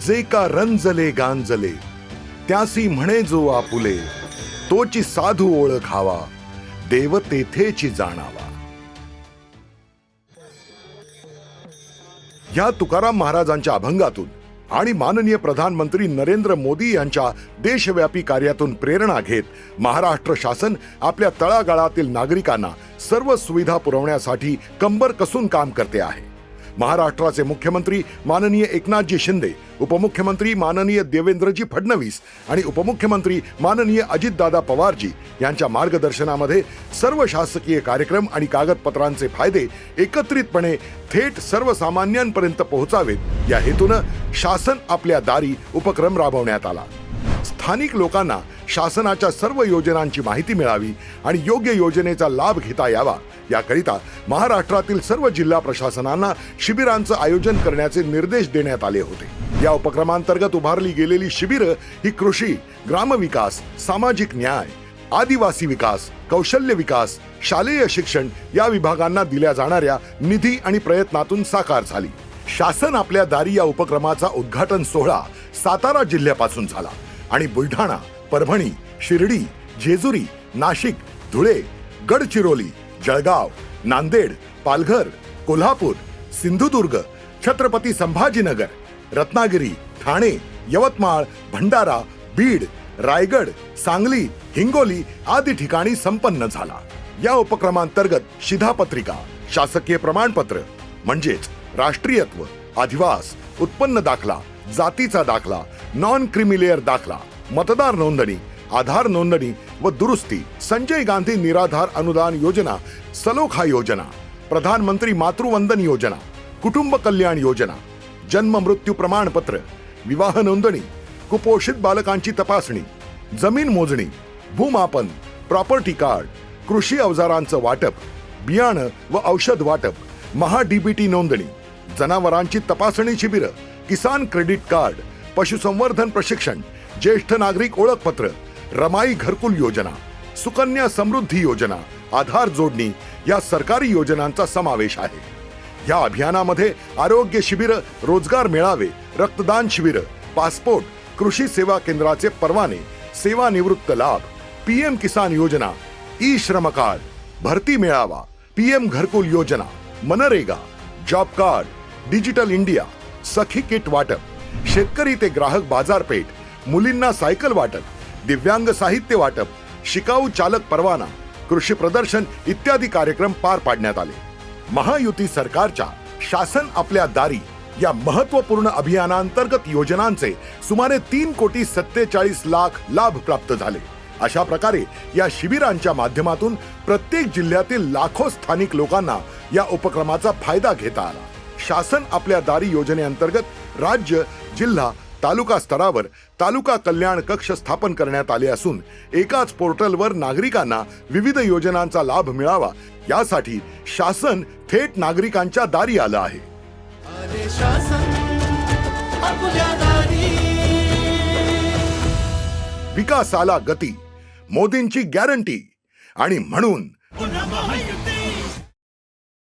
जे का रंजले गांजले त्यासी म्हणे जो आपुले तोची साधू ओळखावा देव तेथेची जाणावा. या तुकाराम महाराजांच्या अभंगातून आणि माननीय प्रधानमंत्री नरेंद्र मोदी यांच्या देशव्यापी कार्यातून प्रेरणा घेत महाराष्ट्र शासन आपल्या तळागाळातील नागरिकांना सर्व सुविधा पुरवण्यासाठी कंबर कसून काम करते आहे. महाराष्ट्राचे मुख्यमंत्री माननीय एकनाथजी शिंदे उपमुख्यमंत्री माननीय देवेंद्रजी फडणवीस आणि उपमुख्यमंत्री माननीय अजितदादा पवारजी यांच्या मार्गदर्शनामध्ये सर्व शासकीय कार्यक्रम आणि कागदपत्रांचे फायदे एकत्रितपणे थेट सर्वसामान्यांपर्यंत पोहोचावेत. या हेतूनं शासन आपल्या दारी उपक्रम राबवण्यात आला. स्थानिक लोकांना शासनाच्या सर्व योजनांची माहिती मिळावी आणि योग्य योजनेचा लाभ घेता यावा. याकरिता महाराष्ट्रातील सर्व जिल्हा प्रशासनांना शिबिरांचं आयोजन करण्याचे निर्देश देण्यात आले होते. या उपक्रमांतर्गत उभारली गेलेली शिबिरं ही कृषी ग्रामविकास सामाजिक न्याय आदिवासी विकास कौशल्य विकास शालेय शिक्षण या विभागांना दिल्या जाणाऱ्या निधी आणि प्रयत्नातून साकार झाली. शासन आपल्या दारी या उपक्रमाचा उद्घाटन सोहळा सातारा जिल्ह्यापासून झाला. आणि बुलढाणा परभणी शिर्डी जेजुरी नाशिक धुळे गडचिरोली जळगाव नांदेड पालघर कोल्हापूर सिंधुदुर्ग छत्रपती संभाजीनगर रत्नागिरी ठाणे यवतमाळ भंडारा बीड रायगड सांगली हिंगोली आदी ठिकाणी संपन्न झाला. या उपक्रमांतर्गत शिधापत्रिका शासकीय प्रमाणपत्र म्हणजेच राष्ट्रीयत्व अधिवास उत्पन्न दाखला जातीचा दाखला नॉन क्रिमिलेअर दाखला मतदार नोंदणी आधार नोंदणी व दुरुस्ती संजय गांधी निराधार अनुदान योजना सलोखा योजना प्रधानमंत्री मातृवंदन योजना कुटुंब कल्याण योजना जन्म मृत्यू प्रमाणपत्र विवाह नोंदणी कुपोषित बालकांची तपासणी जमीन मोजणी भूमापन प्रॉपर्टी कार्ड कृषी अवजारांचं वाटप बियाणं व औषध वाटप महा डीबीटी नोंदणी जनावरांची तपासणी शिबिरं किसान क्रेडिट कार्ड पशुसंवर्धन प्रशिक्षण ज्येष्ठ नागरिक ओळखपत्र रमाई घरकुल योजना सुकन्या समृद्धी योजना आधार जोडणी या सरकारी योजनांचा समावेश आहे. या अभियानामध्ये आरोग्य शिबिर रोजगार मेळावे रक्तदान शिबिर पासपोर्ट कृषी सेवा केंद्राचे परवाने सेवानिवृत्त लाभ पीएम किसान योजना ई श्रम कार्ड भरती मेळावा पीएम घरकुल योजना MNREGA job card digital India सखी किट वाटप शेतकरी ते ग्राहक बाजारपेठ मुलींना सायकल वाटप दिव्यांग साहित्य वाटप शिकाऊ चालक परवाना कृषी प्रदर्शन इत्यादी कार्यक्रम पार पाडण्यात आले. महायुती सरकारच्या शासन आपल्या दारी या महत्त्वपूर्ण अभियानांतर्गत योजनांचे सुमारे तीन कोटी सत्तेचाळीस लाख लाभ प्राप्त झाले. अशा प्रकारे या शिबिरांच्या माध्यमातून प्रत्येक जिल्ह्यातील लाखो स्थानिक लोकांना या उपक्रमाचा फायदा घेता आला. शासन आपल्या दारी योजनेअंतर्गत राज्य जिल्हा तालुका स्तरावर तालुका कल्याण कक्ष स्थापन करण्यात आले असून एकाच पोर्टलवर नागरिकांना विविध योजनांचा लाभ मिळावा यासाठी शासन थेट नागरिकांच्या दारी आलं आहे. विकासाला गती मोदींची गॅरंटी आणि म्हणून